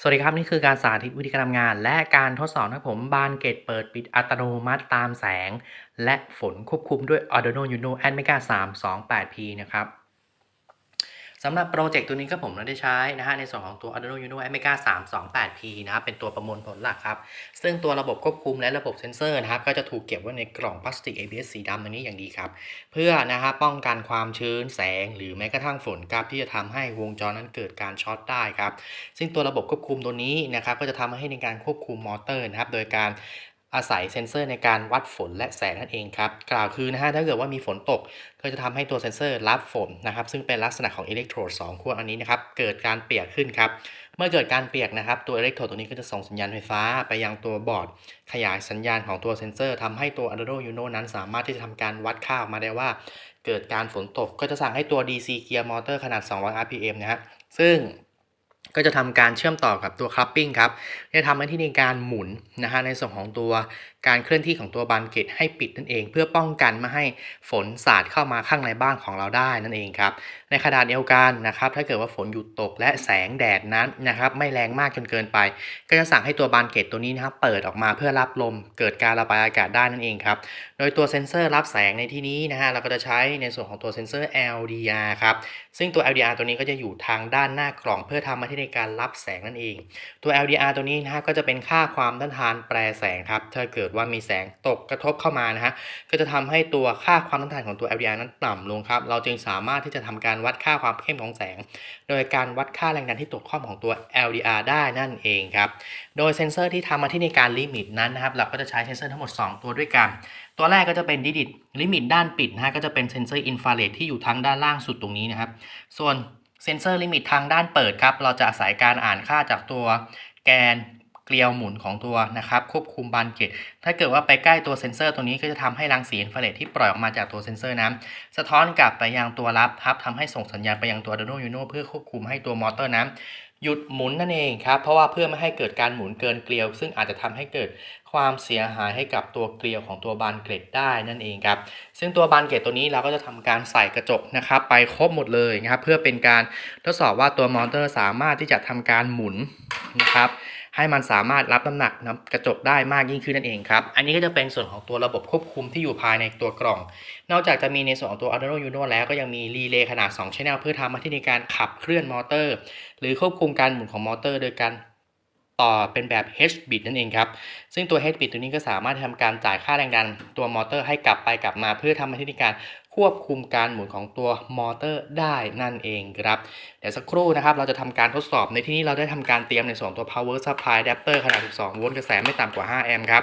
สวัสดีครับนี่คือการสาธิตวิธีการทำงาน และการทดสอบนะผมบานเกตเปิดปิดอัตโนมัติตามแสง และฝนควบคุมด้วย Arduino Uno Atmega 328P นะครับ สำหรับโปรเจกต์ตัวนี้ก็ผมเราได้ใช้นะฮะในส่วนของตัว Arduino Uno Atmega 328P นะครับเป็นตัวประมวลผลหลักครับ ซึ่งตัวระบบควบคุมและระบบเซ็นเซอร์นะครับ ก็จะถูกเก็บไว้ในกล่องพลาสติก ABS สีดำตัวนี้อย่างดีครับ เพื่อนะฮะป้องกันความชื้นแสง หรือแม้กระทั่งฝนครับที่จะทำให้วงจรนั้นเกิดการช็อตได้ครับ ซึ่งตัวระบบควบคุมตัวนี้นะครับก็จะทำให้ในการควบคุมมอเตอร์นะครับโดยการ อาศัยเซ็นเซอร์ในการวัดฝนและแสงนั่นเองครับ กล่าวคือนะฮะถ้าเกิดว่ามีฝนตก ก็จะทำให้ตัวเซ็นเซอร์รับฝนนะครับ ซึ่งเป็นลักษณะของอิเล็กโทรด2ขั้วอันนี้นะครับ เกิดการเปียกขึ้นครับ เมื่อเกิดการเปียกนะครับ ตัวอิเล็กโทรดตัวนี้ก็จะส่งสัญญาณไฟฟ้าไปยังตัวบอร์ด ขยายสัญญาณของตัวเซ็นเซอร์ทำให้ตัว Arduino Uno นั้น สามารถที่จะทำการวัดค่าออกมาได้ว่า เกิดการฝนตก ก็จะสั่งให้ตัว DC Gear Motor ขนาด 200 RPM นะฮะซึ่ง ก็จะทำการเชื่อมต่อกับตัวคลัพปิ้งครับจะทำหน้าที่ในการหมุนนะฮะในส่วนของตัว การเคลื่อนที่ของตัวบานเกตให้ปิดนั่นเอง เพื่อป้องกันไม่ให้ฝนสาดเข้ามาข้างในบ้านของเราได้นั่นเองครับในขณะเดียวกันนะครับถ้าเกิดว่าฝนหยุดตกและแสงแดดนั้นนะครับไม่แรงมากจนเกินไป ก็จะสั่งให้ตัวบานเกตตัวนี้นะครับเปิดออกมาเพื่อรับลมเกิดการระบายอากาศได้นั่นเองครับโดยตัวเซ็นเซอร์รับแสงในที่นี้นะฮะเราก็จะใช้ในส่วนของตัวเซ็นเซอร์ LDR ครับซึ่งตัว LDR ตัวนี้ก็จะอยู่ทางด้านหน้ากล่องเพื่อทำหน้าที่ในการรับแสงนั่นเอง ตัว LDR ตัวนี้นะฮะก็จะเป็นค่าความต้านทานแปรแสงครับถ้าเกิดว่ามีแสงตกกระทบเข้ามานะฮะก็จะทำให้ตัวค่าความต้านทานของตัว LDR นั้นต่ำลงครับเราจึงสามารถที่จะทำการวัดค่าความเข้มของแสง โดยการวัดค่าแรงดันที่ตกข้อมของตัว LDR ได้นั่นเองครับโดยเซ็นเซอร์ที่ทำมาที่ในการลิมิตนั้นนะครับเราก็จะใช้เซ็นเซอร์ทั้งหมด 2 ตัวด้วยกัน ตัวแรกก็จะเป็นดิดิตลิมิตด้านปิดนะฮะก็จะเป็นเซ็นเซอร์อินฟราเรดที่อยู่ทางด้านล่างสุดตรงนี้นะครับส่วนเซ็นเซอร์ลิมิตทางด้านเปิดครับ เราจะอาศัยการอ่านค่าจากตัวแกน เกลียวหมุนของตัวนะครับควบคุมบานเกตถ้าเกิดว่าไปใกล้ตัวเซ็นเซอร์ตัวนี้ก็จะทำให้รังสีอินฟราเรดที่ปล่อยออกมาจากตัวเซ็นเซอร์นั้นสะท้อนกลับไปยังตัวรับครับทำให้ส่งสัญญาณไปยังตัว Arduino Uno เพื่อควบคุมให้ตัวมอเตอร์นั้นหยุดหมุนนั่นเองครับ เพราะว่าเพื่อไม่ให้เกิดการหมุนเกินเกลียว ซึ่งอาจจะทำให้เกิดความเสียหายให้กับตัวเกลียวของตัวบานเกล็ดได้นั่นเองครับ ซึ่งตัวบานเกล็ดตัวนี้เราก็จะทำการใส่กระจกนะครับไปครบหมดเลยนะครับเพื่อเป็นการทดสอบว่าตัวมอเตอร์สามารถที่จะทำการหมุนนะครับ ให้มันสามารถรับน้ำหนักนะกระจกได้มากยิ่งขึ้นนั่นเองครับ อันนี้ก็จะเป็นส่วนของตัวระบบควบคุมที่อยู่ภายในตัวกล่อง นอกจากจะมีในส่วนของตัว Arduino Uno แล้วก็ยังมีรีเลย์ขนาด2 Channel เพื่อทำหน้าที่ในการขับเคลื่อนมอเตอร์ หรือควบคุมการหมุนของมอเตอร์ โดยการต่อเป็นแบบ H bit นั่นเองครับ ซึ่งตัว H bit ตัวนี้ก็สามารถทำการจ่ายค่าแรงดันตัวมอเตอร์ให้กลับไปกลับมาเพื่อทำหน้าที่ในการ ควบคุมการหมุนของตัวมอเตอร์ได้นั่นเองครับ เดี๋ยวสักครู่นะครับ เราจะทำการทดสอบในที่นี้เราได้ทำการเตรียมในส่วนตัว power supply adapter ขนาด 12 โวลต์กระแสไม่ต่ำกว่า 5 แอมป์ครับ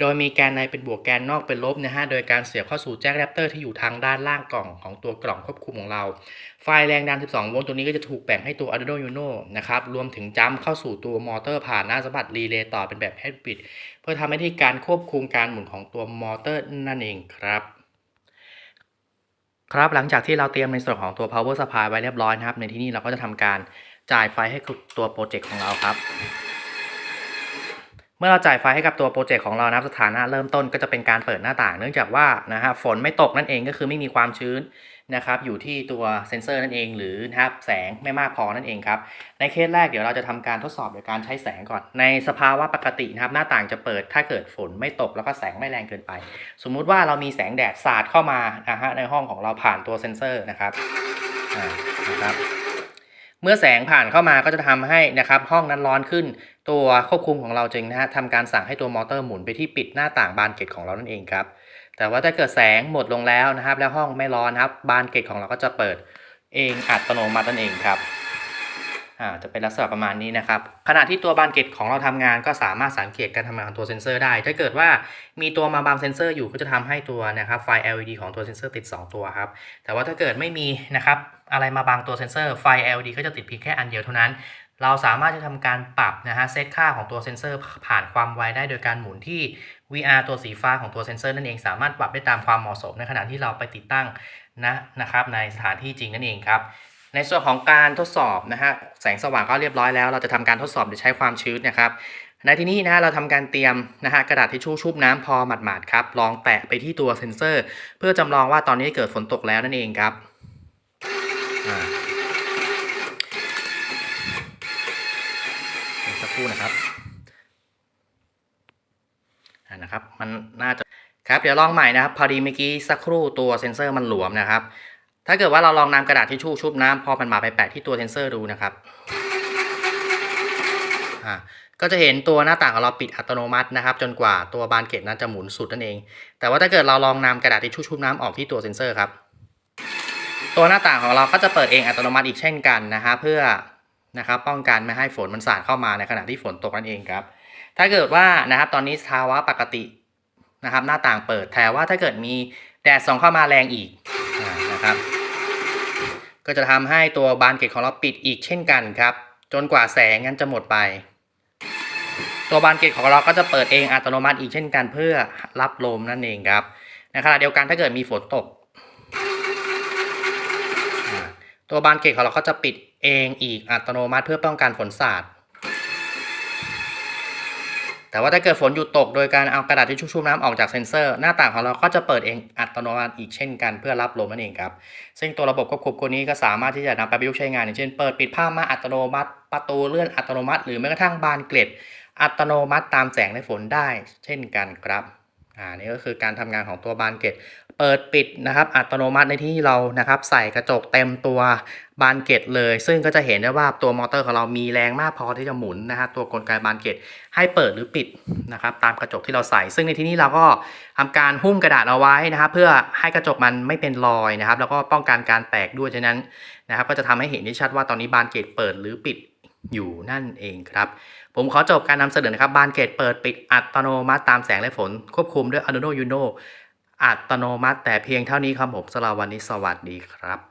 โดยมีแกนในเป็นบวกแกนนอกเป็นลบนะฮะ โดยการเสียบเข้าสู่แจ็คแรปเตอร์ที่อยู่ทางด้านล่างกล่องของตัวกล่องควบคุมของเรา ไฟแรงดัน 12 โวลต์ตัวนี้ก็จะถูกแบ่งให้ตัว Arduino Uno นะครับ รวมถึงจัมเข้าสู่ตัวมอเตอร์ผ่านหน้าสัมผัสรีเลย์ต่อเป็นแบบ head bit เพื่อทำให้ที่การควบคุมการหมุนของตัวมอเตอร์นั่นเองครับ ครับหลังจากที่เราเตรียมในส่วนของตัว power supply ไว้เรียบร้อยนะครับ ในที่นี้เราก็จะทำการจ่ายไฟให้ตัวโปรเจกต์ของเราครับ เมื่อเราจ่ายไฟให้กับตัวโปรเจกต์ของเรานะครับสถานะเริ่มต้นก็จะเป็นการเปิดหน้าต่าง เนื่องจากว่านะฮะฝนไม่ตกนั่นเองก็คือไม่มีความชื้นนะครับอยู่ที่ตัวเซนเซอร์นั่นเอง หรือนะครับแสงไม่มากพอนั่นเองครับในเคสแรกเดี๋ยวเราจะทำการทดสอบโดยการใช้แสงก่อน ในสภาวะปกตินะครับหน้าต่างจะเปิดถ้าเกิดฝนไม่ตกแล้วก็แสงไม่แรงเกินไป สมมุติว่าเรามีแสงแดดสาดเข้ามานะฮะในห้องของเราผ่านตัวเซนเซอร์นะครับนะครับเมื่อแสงผ่านเข้ามาก็จะทำให้นะครับห้องนั้นร้อนขึ้น ตัวควบคุมของเราจึงนะฮะทำการสั่งให้ตัวมอเตอร์หมุนไปที่ปิดหน้าต่างบานเกตของเรานั่นเองครับ แต่ว่าถ้าเกิดแสงหมดลงแล้วนะครับ แล้วห้องไม่ร้อนนะครับ บานเกตของเราก็จะเปิดเองอัตโนมัตินั่นเองครับอ่าจะเป็นลักษณะประมาณนี้นะครับ ขณะที่ตัวบานเกตของเราทำงานก็สามารถสังเกตการทำงานของตัวเซ็นเซอร์ได้ ถ้าเกิดว่ามีตัวมาบังเซ็นเซอร์อยู่ก็จะทำให้ตัวนะครับไฟ LED ของตัวเซ็นเซอร์ติด 2 ตัวครับ แต่ว่าถ้าเกิดไม่มีนะครับอะไรมาบังตัวเซ็นเซอร์ไฟ LED ก็จะติดเพียงแค่อันเดียวเท่านั้น เราสามารถจะทำการปรับนะฮะเซตค่าของตัวเซ็นเซอร์ผ่านความไวได้โดยการหมุนที่ VR ตัวสีฟ้าของตัวเซ็นเซอร์นั่นเองสามารถปรับได้ตามความเหมาะสมในขณะที่เราไปติดตั้งนะนะครับในสถานที่จริงนั่นเองครับในส่วนของการทดสอบนะฮะแสงสว่างก็เรียบร้อยแล้ว เราจะทำการทดสอบโดยใช้ความชื้นนะครับในที่นี้นะฮะเราทำการเตรียมนะฮะกระดาษทิชชู่ชุบน้ำพอหมาดๆครับลองแตะไปที่ตัวเซ็นเซอร์ เพื่อจำลองว่าตอนนี้เกิดฝนตกแล้วนั่นเองครับอ่าโอเค รู่นะครับอ่า นะครับ มันน่าจะครับเดี๋ยวลองใหม่นะครับ พอดีเมื่อกี้สักครู่ตัวเซ็นเซอร์มันหลวมนะครับ ถ้าเกิดว่าเราลองนำกระดาษทิชชู่ชุบน้ำพอมันมาไปแปะที่ตัวเซ็นเซอร์ดูนะครับอ่าก็จะเห็นตัวหน้าต่างของเราปิดอัตโนมัตินะครับ จนกว่าตัวบานเกตนั้นจะหมุนสุดนั่นเอง แต่ว่าถ้าเกิดเราลองนำกระดาษทิชชู่ชุบน้ำออกที่ตัวเซ็นเซอร์ครับตัวหน้าต่างของเราก็จะเปิดเองอัตโนมัติอีกเช่นกันนะฮะเพื่อนะครับป้องกันไม่ให้ฝนมันสาดเข้ามาในขณะที่ฝนตกนั่นเองครับ ถ้าเกิดว่านะครับตอนนี้ภาวะปกตินะครับ หน้าต่างเปิดแต่ว่าถ้าเกิดมีแดดส่องเข้ามาแรงอีกนะครับ ก็จะทำให้ตัวบานเกตของเราปิดอีกเช่นกันครับ จนกว่าแสงนั้นจะหมดไป ตัวบานเกตของเราก็จะเปิดเองอัตโนมัติอีกเช่นกัน เพื่อรับลมนั่นเองครับในขณะเดียวกันถ้าเกิดมีฝนตก ตัวบานเกตของเราก็จะปิดเองอีกอัตโนมัติเพื่อป้องกันฝนสาด แต่ว่าถ้าเกิดฝนหยุดตกโดยการเอากระดาษที่ชุ่มน้ำออกจากเซ็นเซอร์ หน้าต่างของเราก็จะเปิดเองอัตโนมัติอีกเช่นกันเพื่อรับลมนั่นเองครับซึ่งตัวระบบควบคุมตัวนี้ก็สามารถที่จะนำไปประยุกต์ใช้งานอย่างเช่นเปิดปิดผ้าม่านอัตโนมัติ ประตูเลื่อนอัตโนมัติ หรือแม้กระทั่งบานเกล็ด อัตโนมัติตามแสงและฝนได้ เช่นกันครับอ่านี่ก็คือการทำงานของตัวบานเกล็ด เปิดปิดนะครับอัตโนมัติในที่เรานะครับใส่กระจกเต็มตัวบานเกตเลย ซึ่งก็จะเห็นได้ว่าตัวมอเตอร์ของเรามีแรงมากพอที่จะหมุนนะฮะตัวกลไกบานเกตให้เปิดหรือปิดนะครับตามกระจกที่เราใส่ ซึ่งในที่นี้เราก็ทำการหุ้มกระดาษเอาไว้นะครับเพื่อให้กระจกมันไม่เป็นรอยนะครับแล้วก็ป้องกันการแตกด้วยฉะนั้นนะครับก็จะทำให้เห็นได้ชัดว่าตอนนี้บานเกตเปิดหรือปิดอยู่นั่นเองครับ ผมขอจบการนำเสนอนะครับบานเกตเปิดปิดอัตโนมัติตามแสงและฝน ควบคุมด้วย Arduino Uno อัตโนมัติแต่เพียงเท่านี้ครับผมสำหรับวันนี้สวัสดีครับ